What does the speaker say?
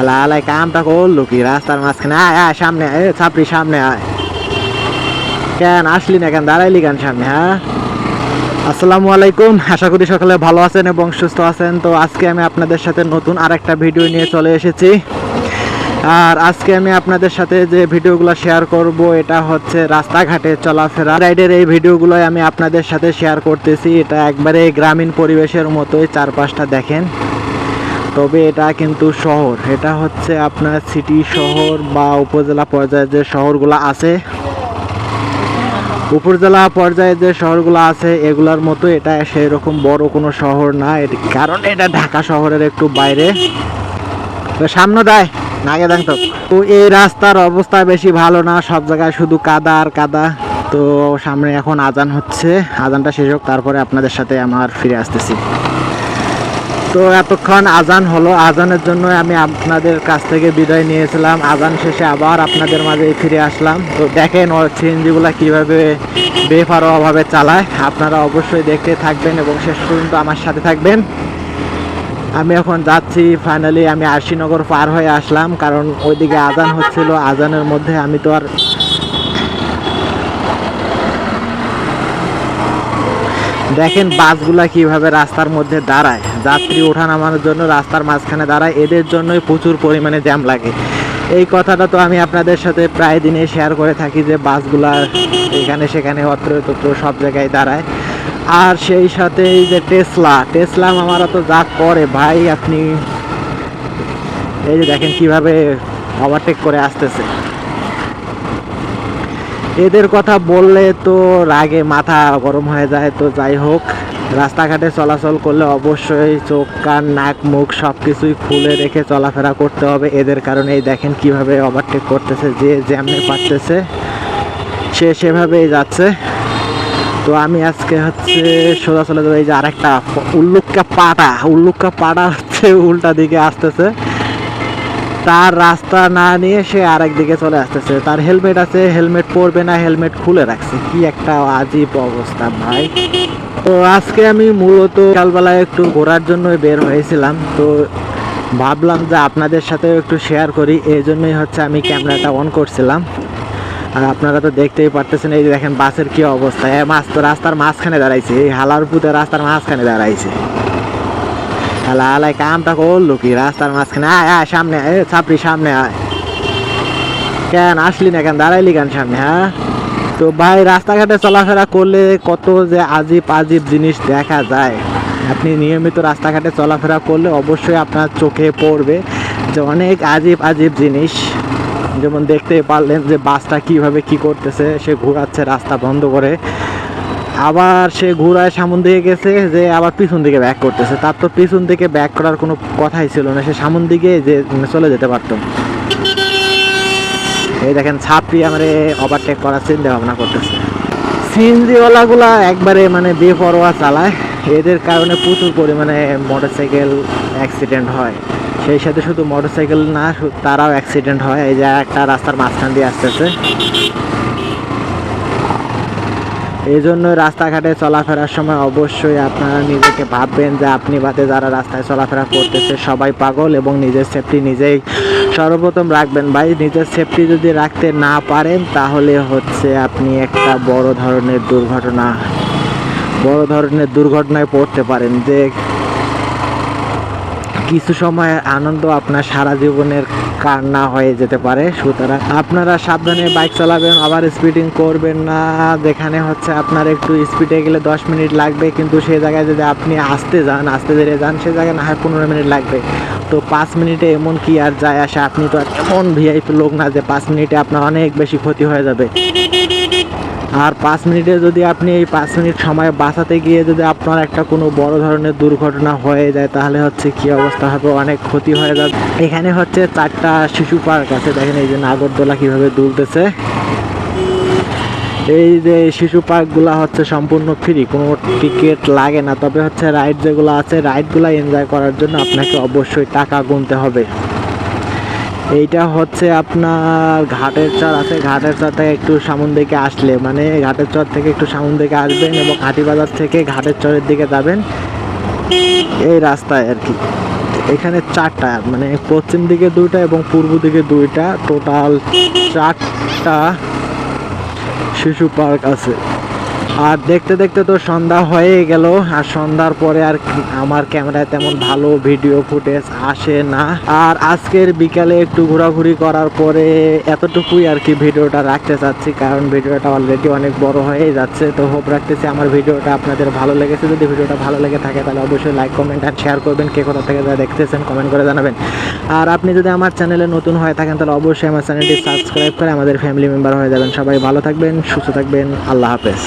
আলাই কামটা করল কি? রাস্তার মাঝখানে আয় আয়, সামনে এ, ছাপড়ি সামনে আয়। কেন আসলি না কেন? দাঁড়াইলি কেন সামনে হ্যাঁ? আসসালামু আলাইকুম, আশা করি সকলে ভালো আছেন এবং সুস্থ আছেন। তো আজকে আমি আপনাদের সাথে নতুন ভিডিও নিয়ে চলে এসেছি। আর আজকে আমি আপনাদের সাথে যে ভিডিওগুলো শেয়ার করব, এটা হচ্ছে রাস্তাঘাটে চলাফেরা। রাইডের এই ভিডিওগুলোই আমি আপনাদের সাথে শেয়ার করতেছি। এটা একবারে গ্রামীণ পরিবেশের মতোই চারপাশটা দেখেন। তবে এটা কিন্তু শহর। এটা হচ্ছে আপনার সিটি শহর বা উপজেলা পর্যায়ে যে শহরগুলো আছে। উপজেলা পর্যায়ে যে শহরগুলো আছে, এগুলার মতো এটা সেই রকম বড় কোনো শহর না। কারণ এটা ঢাকা শহরের একটু বাইরে। সামনে দেয় নাগে তো তো এই রাস্তার অবস্থা বেশি ভালো না, সব জায়গায় শুধু কাদা আর কাদা। তো সামনে এখন আজান হচ্ছে। আজানটা শেষ হোক, তারপরে আপনাদের সাথে আমার ফিরে আসতেছি। তো এতক্ষণ আজান হলো। আজানের জন্য আমি আপনাদের কাছ থেকে বিদায় নিয়েছিলাম। আজান শেষে আবার আপনাদের মাঝে ফিরে আসলাম। তো দেখেন ও সিএনজিগুলো কীভাবে বেফারোয়াভাবে চালায়। আপনারা অবশ্যই দেখতে থাকবেন এবং শেষ পর্যন্ত আমার সাথে থাকবেন। আমি এখন যাচ্ছি। ফাইনালি আমি আরশিনগর পার হয়ে আসলাম। কারণ ওইদিকে আজান হচ্ছিল। আজানের মধ্যে আমি তো আর দেখেন বাসগুলা কীভাবে রাস্তার মধ্যে দাঁড়ায়। যাত্রী ওঠা নামানোর জন্য রাস্তার মাঝখানে দাঁড়ায়। এদের জন্যই প্রচুর পরিমাণে জ্যাম লাগে। এই কথাটা তো আমি আপনাদের সাথে প্রায় দিনে শেয়ার করে থাকি যে বাসগুলা এখানে সেখানে অত্র তত্র সব জায়গায় দাঁড়ায়। আর সেই সাথে এই যে টেসলা টেসলা আমারা তো যা করে ভাই আপনি এই যে দেখেন কীভাবে ওভারটেক করে আসতেছে। এদের কথা বললে তো রাগে মাথা গরম হয়ে যায়, তো যাই হোক, রাস্তাঘাটে চলাচল করলে অবশ্যই চোখ, কান, নাক, মুখ সব কিছুই খুলে রেখে চলাফেরা করতে হবে। এদের কারণেই দেখেন কীভাবে ওভারটেক করতেছে, যে যেমনি পারতেছে, সে সেভাবেই যাচ্ছে। তো আমি আজকে হচ্ছে সোজা চলে যাব, এই যে আরেকটা উল্লুক্কা পাটা উল্লুক্কা পাটা হচ্ছে উল্টা দিকে আসতেছে। তার রাস্তা না নিয়ে সে আরেক দিকে চলে আসতেছে। তার হেলমেট আছে হেলমেট পরবে না হেলমেট খুলে রাখছে। কি একটা আজীব অবস্থা ভাই। তো আজকে আমি মূলত সকালবেলায় একটু ঘোরার জন্য বের হয়েছিলাম। তো ভাবলাম যে আপনাদের সাথে একটু শেয়ার করি। এই জন্যই হচ্ছে আমি ক্যামেরাটা অন করছিলাম। আর আপনারা তো দেখতেই পারতেছেন, এই যে দেখেন বাসের কি অবস্থা। এ মাছ তো রাস্তার মাঝখানে দাঁড়াইছে। এই হালার পুঁতে রাস্তার মাঝখানে দাঁড়াইছে। হালা হালাই কামটা করল কি? রাস্তার মাঝখানে আয় আয়, সামনে এ, ছাপড়ি সামনে আয়। কেন আসলি না কেন? দাঁড়াইলি কেন সামনে হ্যাঁ? তো ভাই, রাস্তাঘাটে চলাফেরা করলে কত যে আজীব আজীব জিনিস দেখা যায়। আপনি নিয়মিত রাস্তাঘাটে চলাফেরা করলে অবশ্যই আপনার চোখে পড়বে যে অনেক আজীব আজীব জিনিস। যেমন দেখতে পারলেন যে বাসটা কীভাবে কি করতেছে, সে ঘোরাচ্ছে রাস্তা বন্ধ করে। আবার সে ঘোড়ায় সামন দিকে গেছে যে আবার পিছন দিকে ব্যাক করতেছে। তার তো পিছন দিকে ব্যাক করার কোনো কথাই ছিল না। সে সামন দিকে যে চলে যেতে পারতো। এই দেখেন ছাপড়ি আমারে ওভারটেক করার চিন্তা ভাবনা করতেছে। সিএনজিওয়ালাগুলা একবারে মানে বেপরোয়া চালায়। এদের কারণে প্রচুর পরিমাণে মোটরসাইকেল অ্যাক্সিডেন্ট হয়। সেই সাথে শুধু মোটরসাইকেল না তারাও অ্যাক্সিডেন্ট হয়। এই যে একটা রাস্তার মাঝখান দিয়ে আসতেছে। এই জন্য রাস্তাঘাটে চলাফেরার সময় অবশ্যই আপনারা নিজেকে ভাববেন যে আপনি বাদে যারা রাস্তায় চলাফেরা করতেছে সবাই পাগল এবং নিজের সেফটি নিজেই সর্বপ্রথম রাখবেন। ভাই, নিজের সেফটি যদি রাখতে না পারেন তাহলে হচ্ছে আপনি একটা বড় ধরনের দুর্ঘটনা, বড় ধরনের দুর্ঘটনায় পড়তে পারেন যে কিছু সময় আনন্দ আপনার সারা জীবনের কান্না হয়ে যেতে পারে। সুতরাং আপনারা সাবধানে বাইক চালাবেন আবার স্পিডিং করবেন না। যেখানে হচ্ছে আপনার একটু স্পিডে গেলে দশ মিনিট লাগবে, কিন্তু সেই জায়গায় যদি আপনি আসতে যান, আসতে ধীরে যান, সে জায়গায় না হয় পনেরো মিনিট লাগবে। তো পাঁচ মিনিটে এমন কি আর যায় আসে? আপনি তো এমন ভিআইপি লোক না যে পাঁচ মিনিটে আপনার অনেক বেশি ক্ষতি হয়ে যাবে। আর পাঁচ মিনিটে যদি আপনি এই পাঁচ মিনিট সময় বাঁচাতে গিয়ে যদি আপনার একটা কোনো বড় ধরনের দুর্ঘটনা হয়ে যায়, তাহলে হচ্ছে কি অবস্থা হবে? অনেক ক্ষতি হয়ে যাবে। এখানে হচ্ছে চারটা শিশু পার্ক আছে, দেখেন এই যে নাগরদোলা কীভাবে দুলতেছে। এই যে শিশু পার্কগুলো হচ্ছে সম্পূর্ণ ফ্রি কোনো টিকিট লাগে না। তবে হচ্ছে রাইড যেগুলো আছে রাইডগুলো এনজয় করার জন্য আপনাকে অবশ্যই টাকা গুনতে হবে। এইটা হচ্ছে আপনার ঘাটের চর আছে, ঘাটের চর থেকে একটু সামন দিকে আসলে মানে ঘাটের চর থেকে একটু সামন দিকে আসবেন এবং হাটিবাজার থেকে ঘাটের চরের দিকে যাবেন। এই রাস্তায় আর কি। এখানে চারটা মানে পশ্চিম দিকে দুইটা এবং পূর্ব দিকে দুইটা। টোটাল চারটা শিশু পার্ক আছে। আর দেখতে দেখতে তো সন্ধ্যা হয়ে গেল, আর সন্ধ্যার পরে আর আমার ক্যামেরায় তেমন ভালো ভিডিও ফুটেজ আসে না। আর আজকের বিকালে একটু ঘোরাঘুরি করার পরে এতটুকুই আর কি ভিডিওটা রাখতে চাচ্ছি, কারণ ভিডিওটা অলরেডি অনেক বড় হয়ে যাচ্ছে। তো হোপ রাখতেছি আমার ভিডিওটা আপনাদের ভালো লেগেছে। যদি ভিডিওটা ভালো লেগে থাকে, তাহলে অবশ্যই লাইক কমেন্ট আর শেয়ার করবেন। কে কোথা থেকে যা দেখতেছেন কমেন্ট করে জানাবেন। আর আপনি যদি আমার চ্যানেলে নতুন হয়ে থাকেন, তাহলে অবশ্যই আমার চ্যানেলটি সাবস্ক্রাইব করে আমাদের ফ্যামিলি মেম্বার হয়ে যাবেন। সবাই ভালো থাকবেন, সুস্থ থাকবেন, আল্লাহ হাফেজ।